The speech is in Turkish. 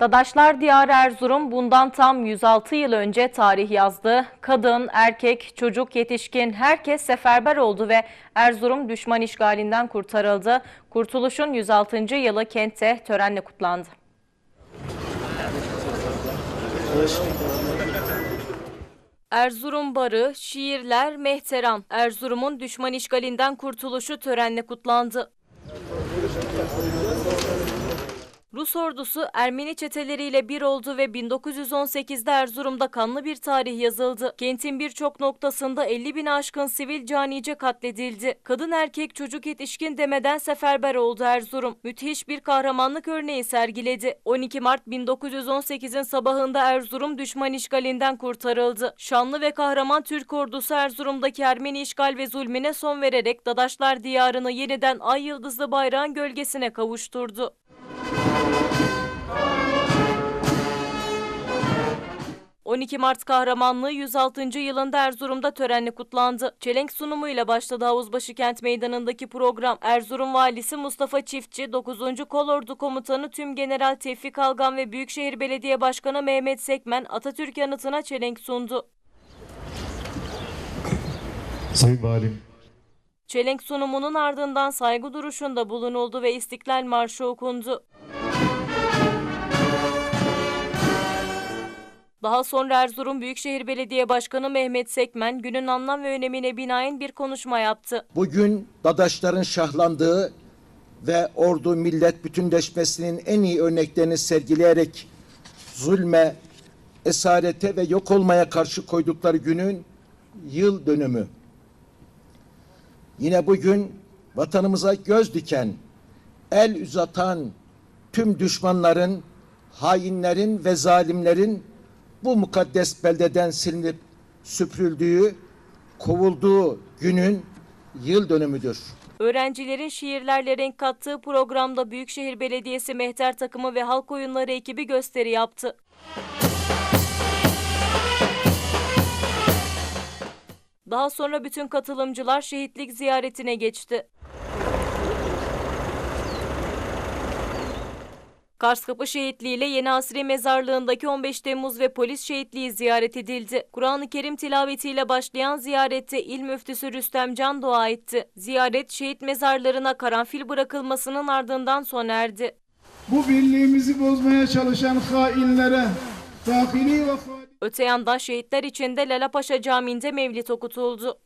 Dadaşlar Diyarı Erzurum bundan tam 106 yıl önce tarih yazdı. Kadın, erkek, çocuk, yetişkin herkes seferber oldu ve Erzurum düşman işgalinden kurtarıldı. Kurtuluşun 106. yılı kentte törenle kutlandı. Erzurum Barı, şiirler, mehteran. Erzurum'un düşman işgalinden kurtuluşu törenle kutlandı. Rus ordusu Ermeni çeteleriyle bir oldu ve 1918'de Erzurum'da kanlı bir tarih yazıldı. Kentin birçok noktasında 50 bin aşkın sivil canice katledildi. Kadın erkek çocuk yetişkin demeden seferber oldu Erzurum. Müthiş bir kahramanlık örneği sergiledi. 12 Mart 1918'in sabahında Erzurum düşman işgalinden kurtarıldı. Şanlı ve kahraman Türk ordusu Erzurum'daki Ermeni işgal ve zulmüne son vererek Dadaşlar diyarını yeniden ay yıldızlı bayrağın gölgesine kavuşturdu. ...12 Mart kahramanlığı 106. yılında Erzurum'da törenle kutlandı. Çelenk sunumuyla başladı Havuzbaşı Kent Meydanı'ndaki program. Erzurum Valisi Mustafa Çiftçi, 9. Kolordu Komutanı Tüm General Tevfik Algan ve Büyükşehir Belediye Başkanı Mehmet Sekmen Atatürk anıtına çelenk sundu. Sayın Valim, Çelenk sunumunun ardından saygı duruşunda bulunuldu ve İstiklal Marşı okundu. Daha sonra Erzurum Büyükşehir Belediye Başkanı Mehmet Sekmen günün anlam ve önemine binaen bir konuşma yaptı. Bugün Dadaşların şahlandığı ve ordu millet bütünleşmesinin en iyi örneklerini sergileyerek zulme, esarete ve yok olmaya karşı koydukları günün yıl dönümü. Yine bugün vatanımıza göz diken, el uzatan tüm düşmanların, hainlerin ve zalimlerin bu mukaddes beldeden silinip süpürüldüğü, kovulduğu günün yıl dönümüdür. Öğrencilerin şiirlerle renk kattığı programda Büyükşehir Belediyesi Mehter Takımı ve Halk Oyunları ekibi gösteri yaptı. Daha sonra bütün katılımcılar şehitlik ziyaretine geçti. Karskapı şehitliği ile Yeni Asri Mezarlığı'ndaki 15 Temmuz ve polis şehitliği ziyaret edildi. Kur'an-ı Kerim tilavetiyle başlayan ziyarette il müftüsü Rüstem Can dua etti. Ziyaret şehit mezarlarına karanfil bırakılmasının ardından sona erdi. bu birliğimizi bozmaya çalışan hainlere dahili ve Öte yandan şehitler için de Lalapaşa Camii'nde mevlit okutuldu.